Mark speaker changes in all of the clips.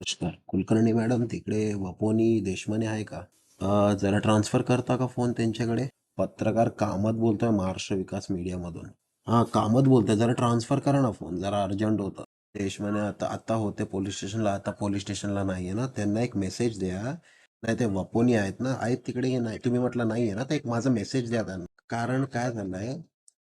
Speaker 1: नमस्कार कुलकर्णी मॅडम तिकडे वपोनी देशमाने आहे का? जरा ट्रान्सफर करता का फोन त्यांच्याकडे? पत्रकार कामत बोलतोय महाराष्ट्र विकास मीडियामधून. हा कामत बोलतोय. जरा ट्रान्सफर करा ना फोन जरा अर्जंट होतं. देशमाने आता आता होते पोलीस स्टेशनला आता पोलीस स्टेशनला नाहीये ना. त्यांना एक मेसेज द्या. नाही ते वपोनी आहेत ना. आहेत तिकडे नाही. तुम्ही म्हटलं नाहीये ना तर एक माझा मेसेज द्या त्यांना. कारण काय झालंय?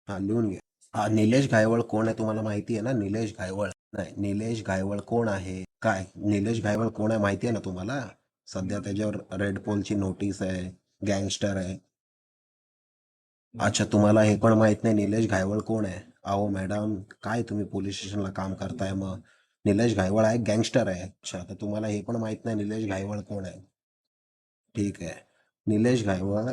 Speaker 1: हा लिहून घ्या. हा निलेश गायवळ कोण आहे तुम्हाला माहिती आहे ना? निलेश गायवळ नाही निलेश गायवळ कोण आहे? काय? निलेश गायवळ कोण आहे माहिती आहे ना तुम्हाला? सध्या त्याच्यावर रेड पोलची नोटीस आहे गँगस्टर आहे. अच्छा तुम्हाला हे पण माहीत नाही निलेश घायवळ कोण आहे? अहो मॅडम काय तुम्ही पोलीस स्टेशनला काम करताय मग? निलेश घायवळ आहे गँगस्टर आहे. अच्छा तर तुम्हाला हे पण माहीत नाही निलेश घायवळ कोण आहे? ठीक आहे. निलेश घायवळ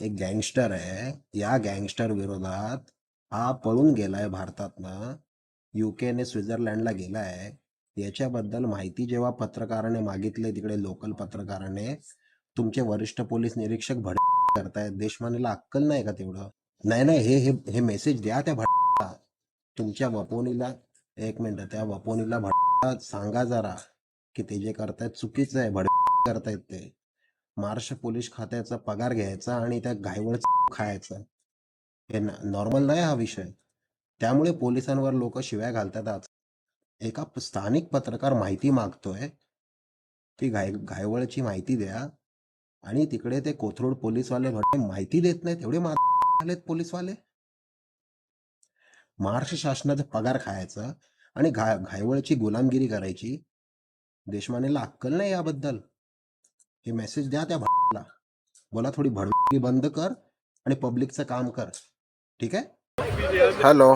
Speaker 1: एक गँगस्टर आहे. या गँगस्टर विरोधात हा पळून गेलाय भारतातनं युकेने स्वित्झर्लंडला स्वित्झर्लंडला गेलाय. याच्याबद्दल माहिती जेव्हा पत्रकाराने मागितले तिकडे लोकल पत्रकाराने तुमचे वरिष्ठ पोलीस निरीक्षक भड करतायत. देशमानेला अक्कल नाही का तेवढं? नाही नाही हे हे हे मेसेज द्या त्या भड तुमच्या वपोनीला. एक मिनिट त्या वपोनीला भड सांगा जरा की ते जे करतायत चुकीचं आहे. भड करतायत ते. महाराष्ट्र पोलीस खात्याचा पगार घ्यायचा आणि त्या घायवळ खायचं. हे नॉर्मल नाही हा विषय. त्यामुळे पोलिसांवर लोक शिव्या घालतात एका स्थानिक पत्रकार माहिती मागतोय. की घाय घायवळची माहिती द्या. आणि तिकडे ते कोथरूड पोलीसवाले म्हटले माहिती देत नाहीत एवढे आलेत पोलीसवाले. महाराष्ट्र शासनाचा पगार खायचा आणि घा घायवळची गुलामगिरी करायची. देशमानेला अक्कल नाही याबद्दल. हे मेसेज द्या त्या भडला बोला थोडी भडकी बंद कर आणि पब्लिकचं काम कर. ठीक आहे? हॅलो.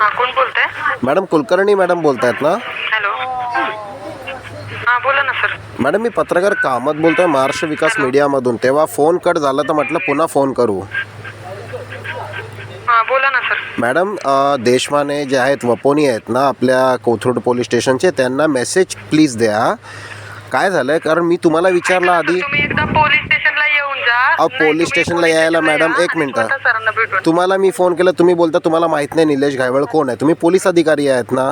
Speaker 2: हा कोण बोलतंय?
Speaker 1: मॅडम कुलकर्णी मॅडम बोलतायत ना?
Speaker 2: हॅलो. हा बोला ना सर.
Speaker 1: मॅडम मी पत्रकार कामत बोलतोय महाराष्ट्र विकास मीडियामधून. तेव्हा फोन कट झाला तर म्हटलं पुन्हा फोन करू.
Speaker 2: हा बोला ना सर.
Speaker 1: मॅडम अ, देशमाने जे आहेत वपोनी आहेत ना आपल्या कोथरूड पोलीस स्टेशनचे त्यांना मेसेज प्लीज द्या. काय झालंय? कारण मी तुम्हाला विचारलं आधी.
Speaker 2: तुम्ही एकदा पोलीस
Speaker 1: अहो, पोलीस स्टेशनला यायला मॅडम, एक मिनिटं. तुम्हाला मी फोन केला तुम्ही बोलता तुम्हाला माहीत नाही निलेश घायवळ कोण आहे. तुम्ही पोलीस अधिकारी आहेत ना?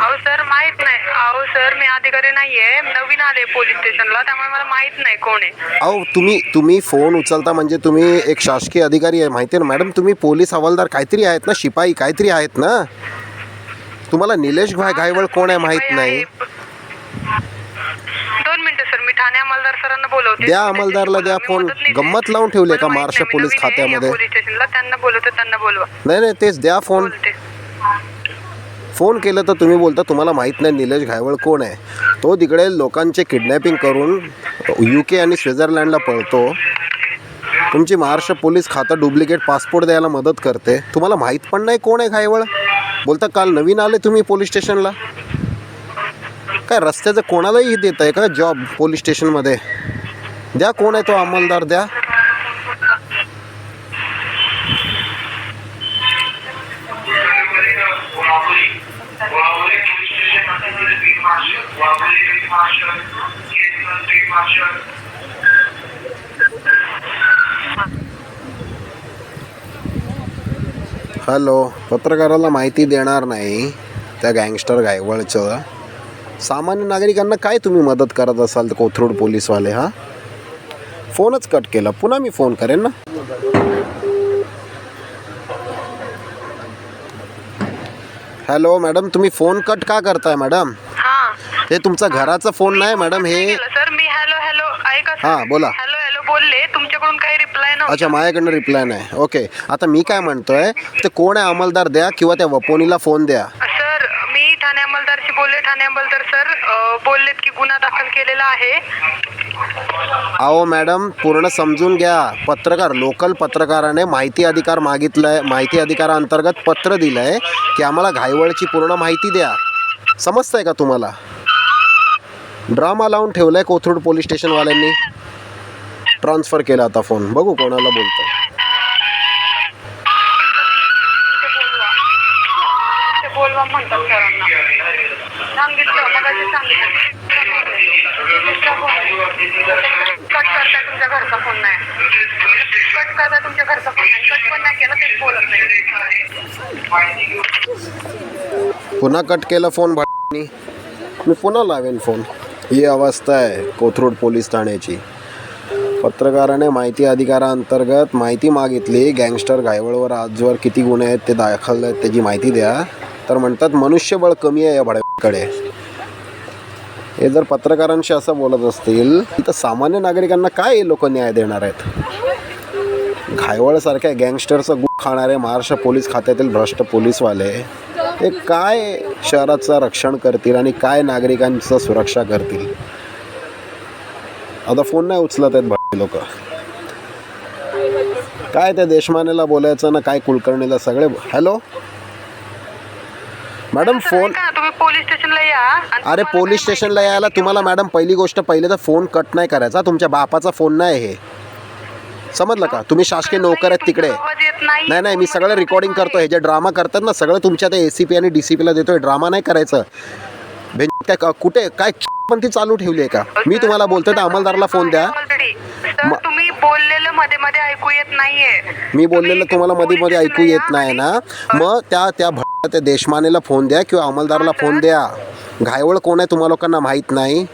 Speaker 2: अहो सर माहीत नाही. अहो सर मी अधिकारी नाहीये. नवीन आले पोलीस स्टेशनला त्यामुळे मला माहीत नाही कोण आहे.
Speaker 1: अहो तुम्ही तुम्ही फोन उचलता म्हणजे तुम्ही एक शासकीय अधिकारी आहे माहिती आहे ना? मॅडम तुम्ही पोलीस हवालदार काहीतरी आहेत ना? शिपाई काहीतरी आहेत ना? तुम्हाला निलेश घाय घायवळ कोण आहे माहीत नाही?
Speaker 2: सर मी ठाणे अंमलदार सरांना बोलवते.
Speaker 1: द्या अंमलदारला द्या फोन. गंमत लावून ठेवली का महाराष्ट्र पोलीस खात्यामध्ये?
Speaker 2: पोलीस स्टेशनला. त्यांना बोलवते त्यांना बोलवा.
Speaker 1: नाही नाही तेच द्या फोन.
Speaker 2: बोलते.
Speaker 1: फोन केलं तर तुम्ही बोलता तुम्हाला माहीत नाही निलेश घायवळ कोण आहे. तो तिकडे लोकांचे किडनॅपिंग करून यू के आणि स्वित्झर्लंडला पळतो. तुमची महाराष्ट्र पोलीस खातं डुप्लिकेट पासपोर्ट द्यायला मदत करते. तुम्हाला माहीत पण नाही कोण आहे घायवळ? बोलता काल नवीन आले तुम्ही पोलीस स्टेशनला? काय रस्त्याचं कोणालाही देत आहे का? जॉब पोलीस स्टेशनमध्ये द्या कोण आहे तो अंमलदार द्या. हॅलो पत्रकाराला माहिती देणार नाही त्या गँगस्टर गायवळचं. सामान्य नागरिकांना काय तुम्ही मदत करत असाल तर कोथरूड पोलीसवाले हा? फोनच कट केला. पुन्हा मी फोन करेन ना? हॅलो मॅडम तुम्ही फोन कट का करताय मॅडम?
Speaker 2: हा.
Speaker 1: तुमचा घराचा फोन नाही मॅडम हे
Speaker 2: सर. मी हॅलो हॅलो ऐका
Speaker 1: हा, बोला.
Speaker 2: हॅलो हॅलो बोलले. तुमच्याकडून काही रिप्लाय नव्हता.
Speaker 1: अच्छा माझ्याकडनं रिप्लाय नाही. ओके. आता मी काय म्हणतोय ते कोण आहे अंमलदार द्या किंवा त्या वपोनीला फोन द्या.
Speaker 2: ठाणे बोलले ठाणे अंमलदार सर बोललेत की गुन्हा दाखल केलेला आहे.
Speaker 1: अहो मॅडम पूर्ण समजून घ्या. पत्रकार लोकल पत्रकाराने माहिती अधिकार मागितलाय माहिती अधिकाराअंतर्गत पत्र दिलंय की आम्हाला घायवळची पूर्ण माहिती द्या. समजतंय का तुम्हाला? ड्रामा लावून ठेवलाय कोथरूड पोलीस स्टेशनवाल्यांनी. ट्रान्सफर केला आता फोन. बघू कोणाला बोलतो
Speaker 2: ते म्हणतात सरांना. सांगितलं मगाशी सांगितलं. कट करताय तुमच्या घरचा फोन नाही. कट करताय तुमच्या घरचा फोन नाही. कट पण नाही केला तेच बोलत नाही.
Speaker 1: पुन्हा कट केला फोन भाडनी मी पुन्हा लावेन फोन. ही अवस्था आहे कोथरूड पोलीस ठाण्याची. पत्रकाराने माहिती अधिकाराअंतर्गत माहिती मागितली. गँगस्टर घायवळवर आजवर किती गुन्हे आहेत ते दाखल आहेत त्याची माहिती द्या. तर म्हणतात मनुष्यबळ कमी आहे या भाड्याकडे. हे जर पत्रकारांशी असं बोलत असतील तर सामान्य नागरिकांना काय लोक न्याय देणार आहेत? घायवळसारख्या गँगस्टरचं गुप खाणारे महाराष्ट्र पोलीस खात्यातील भ्रष्ट पोलीसवाले हे काय शहराचं रक्षण करतील आणि काय नागरिकांचं सुरक्षा करतील? आता फोन नाही उचलत आहेत भाई लोक. काय त्या देशमानेला बोलायचं ना काय कुलकर्णीला सगळे हॅलो मॅडम फोन
Speaker 2: तुम्ही पोलीस स्टेशनला या आणि
Speaker 1: अरे
Speaker 2: तुम्हाला
Speaker 1: पोलीस स्टेशनला यायला तुम्हाला. मॅडम पहिली गोष्ट पहिले तर फोन कट नाही करायचा. तुमच्या बापाचा फोन नाही हे. समजलं का? तुम्ही शासकीय नोकर आहेत तिकडे.
Speaker 2: तुमचा आवाज येत नाही.
Speaker 1: नाही नाही मी सगळं रेकॉर्डिंग करतोय. हे जे ड्रामा करतात ना सगळं तुमच्या ते एसीपी आणि डीसीपीला देतोय. ड्रामा नाही करायचं. काय क- कुठे काय पण ती चालू ठेवली आहे का? मी तुम्हाला बोलतोय तर अंमलदाराला फोन द्या.
Speaker 2: Already. सर
Speaker 1: म-
Speaker 2: तुम्ही बोललेलं मध्ये मध्ये ऐकू येत नाहीये.
Speaker 1: मी बोललेलं
Speaker 2: तुम्ही
Speaker 1: तुम्हाला मध्ये मध्ये ऐकू येत नाही ना. मग त्या त्या त्या देशमानेला फोन द्या किंवा अंमलदाराला फोन द्या. घायवळ कोण आहे तुम्हा लोकांना माहीत नाही.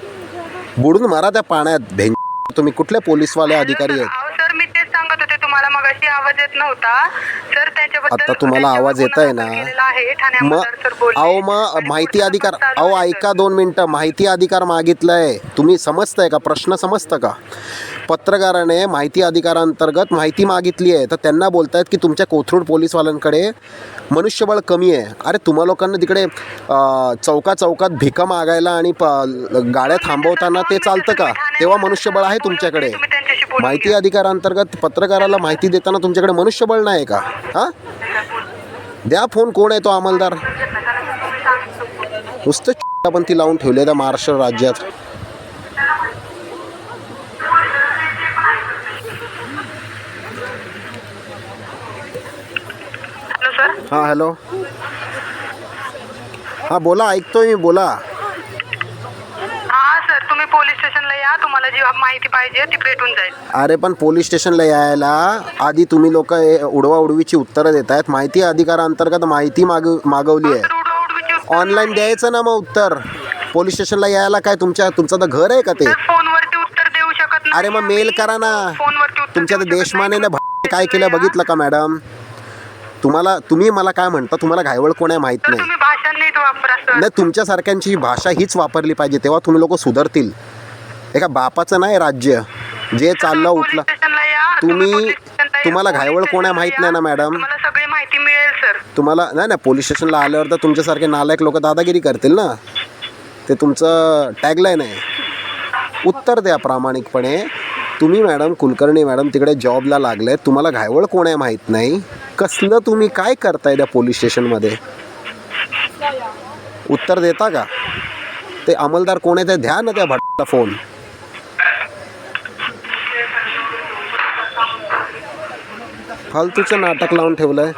Speaker 1: बुडून मारा त्या पाण्यात भें तुम्ही कुठले पोलीसवाले अधिकारी आहेत
Speaker 2: अहो, सर मी तेच सांगत होते तुम्हाला मगाशी आवाज येत नव्हता. सर त्याच्याबद्दल
Speaker 1: आता तुम्हाला आवाज येत आहे ना मग. अहो मग माहिती अधिकार अहो ऐका. दोन मिनटं. माहिती अधिकार मागितलंय. तुम्ही समजताय का? प्रश्न समजतं का? पत्रकाराने माहिती अधिकारांतर्गत माहिती मागितली आहे. तर त्यांना बोलतायत की तुमच्या कोथरूड पोलीसवाल्यांकडे मनुष्यबळ कमी आहे. अरे तुम्हा लोकांना तिकडे चौका चौकात भिका मागायला आणि गाड्या थांबवताना ते चालतं का? तेव्हा मनुष्यबळ आहे तुमच्याकडे. माहिती. अधिकारांतर्गत पत्रकाराला माहिती देताना तुमच्याकडे मनुष्यबळ नाही का? हां? द्या फोन कोण आहे तो अंमलदार? नुसतं पण ती लावून ठेवली त्या महाराष्ट्र राज्यात. हां हॅलो. हां बोला ऐकतोय मी बोला
Speaker 2: हा सर तुम्ही पोलीस स्टेशनला जी माहिती पाहिजे ती भेटून जाईल.
Speaker 1: अरे पण पोलीस स्टेशनला यायला आधी तुम्ही लोक उडवा उडवीची उत्तरं देत आहेत माहिती अधिकारांतर्गत माहिती माग मागवली आहे.
Speaker 2: तर
Speaker 1: ऑनलाईन द्यायचं ना मग उत्तर? पोलीस स्टेशनला यायला काय तुमच्या तुमचं तर घर आहे का ते?
Speaker 2: तर फोनवरती उत्तर देऊ शकत
Speaker 1: अरे मग मेल. करा ना. तुमच्या देशमानेनं
Speaker 2: नाही.
Speaker 1: भ- काय केलं बघितलं का मॅडम? तुम्हाला तुम्ही मला काय म्हणता? तुम्हाला घायवळ कोण आहे माहीत
Speaker 2: तर
Speaker 1: नाही. नाही तुमच्यासारख्यांची भाषा हीच वापरली पाहिजे तेव्हा तुम्ही लोक सुधारतील. एका बापाचं नाही राज्य. जे चाललं उठलं.
Speaker 2: स्टेशनला या,
Speaker 1: तुम्ही-
Speaker 2: या,
Speaker 1: तुम्हाला घायवळ कोण आहे माहीत
Speaker 2: या.
Speaker 1: नाही ना, मॅडम?
Speaker 2: तुम्हाला सगळी माहिती मिळेल सर
Speaker 1: तुम्हाला नाही ना पोलीस स्टेशनला आल्यावर तर तुमच्यासारखे नालायक लोक दादागिरी करतील ना? ते तुमचं टॅगलाईन आहे. उत्तर द्या प्रामाणिकपणे. तुम्ही मॅडम कुलकर्णी मॅडम तिकडे जॉबला लागले तुम्हाला घायवळ कोण आहे माहीत नाही? कसलं तुम्ही काय करताय त्या पोलीस स्टेशनमध्ये उत्तर देता का? ते अंमलदार कोण आहे ते द्या ना त्या भट्टा फोन फालतूचं नाटक लावून ठेवलंय.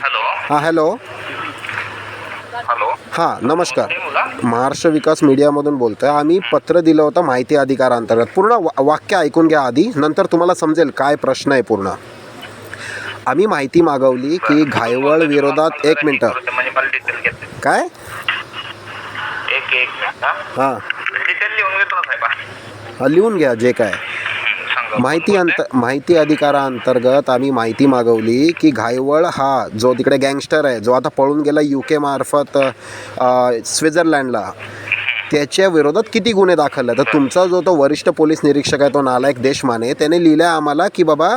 Speaker 3: हॅलो.
Speaker 1: हां हॅलो.
Speaker 3: हॅलो.
Speaker 1: हां नमस्कार. महाराष्ट्र विकास मीडियामधून बोलतोय. आम्ही पत्र दिलं होतं माहिती अधिकारांतर्गत पूर्ण वाक्य ऐकून घ्या आधी नंतर तुम्हाला समजेल काय प्रश्न आहे पूर्ण. आम्ही माहिती मागवली की घायवळ विरोधात एक मिनटं.
Speaker 3: म्हणजे
Speaker 1: काय?
Speaker 3: हा. लिहून
Speaker 1: घ्या जे काय माहिती अंत माहिती अधिकारांतर्गत आम्ही माहिती मागवली की घायवळ हा जो तिकडे गँगस्टर आहे जो आता पळून गेला यू के मार्फत स्वित्झर्लंडला त्याच्या विरोधात किती गुन्हे दाखल आहेत तर तुमचा जो तो वरिष्ठ पोलीस निरीक्षक आहे तो नालायक देशमाने त्याने लिहिलं आम्हाला की बाबा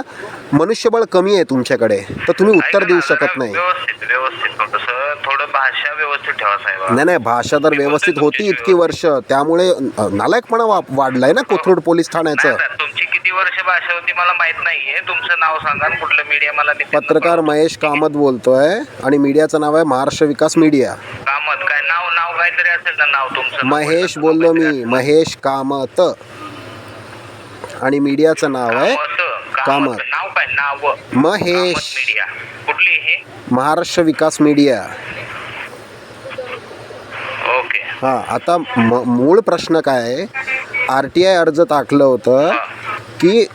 Speaker 1: मनुष्यबळ कमी आहे तुमच्याकडे तर तुम्ही उत्तर देऊ शकत नाही.
Speaker 3: व्यवस्थित व्यवस्थित फक्त सर. थोडं भाषा व्यवस्थित ठेवा साहेबा.
Speaker 1: नाही नाही भाषा तर व्यवस्थित होती इतकी वर्ष त्यामुळे नालायकपणा वा वाढलाय ना कोथरूड पोलीस ठाण्याचं.
Speaker 3: तुमची किती वर्ष भाषा होती मला माहीत नाहीये. तुमचं नाव सांगा आणि कुठलं मीडिया मला मी
Speaker 1: पत्रकार महेश कामत बोलतोय आणि मीडियाचं नाव आहे महाराष्ट्र विकास मीडिया.
Speaker 3: कामत काय नाव नाव काहीतरी असेल ना नाव तुमचं.
Speaker 1: महेश बोललो मी महेश कामत. आणि मीडियाचं नाव आहे
Speaker 3: कामत
Speaker 1: कामत.
Speaker 3: कामत. नाव काय? नाव.
Speaker 1: महेश.
Speaker 3: मीडिया. कुठली हे?
Speaker 1: महाराष्ट्र विकास मीडिया.
Speaker 3: ओके.
Speaker 1: हां आता म मूळ प्रश्न काय आहे? आर टी आय अर्ज टाकलं होतं. की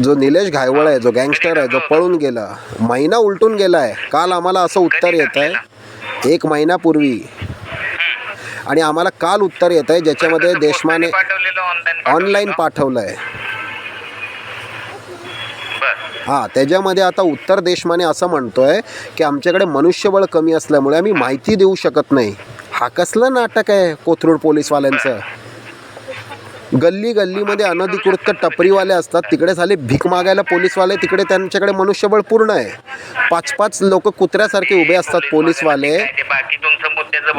Speaker 1: जो निलेश घायवळ आहे जो गँगस्टर आहे जो पळून गेला महिना उलटून गेला आहे काल आम्हाला असं उत्तर येत आहे एक महिन्यापूर्वी आणि आम्हाला काल उत्तर येत आहे ज्याच्यामध्ये देशमाने
Speaker 3: ऑनलाईन
Speaker 1: पाठवलं आहे हां त्याच्यामध्ये आता उत्तर देशमाने असं म्हणतोय की आमच्याकडे मनुष्यबळ कमी असल्यामुळे आम्ही माहिती देऊ शकत नाही. हा कसलं नाटक आहे कोथरूड पोलीसवाल्यांचं? गल्ली गल्लीमध्ये अनधिकृत टपरीवाले असतात. तिकडे झाले भीक मागायला पोलीसवाले तिकडे त्यांच्याकडे मनुष्यबळ पूर्ण आहे. पाच पाच लोक कुत्र्यासारखे उभे असतात पोलीसवाले.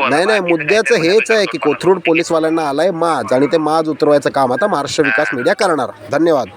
Speaker 1: नाही नाही मुद्द्याचं हेच आहे की कोथरूड पोलीसवाल्यांना आलाय माज आणि ते माज उतरवायचं काम आता महाराष्ट्र विकास मीडिया करणार. धन्यवाद.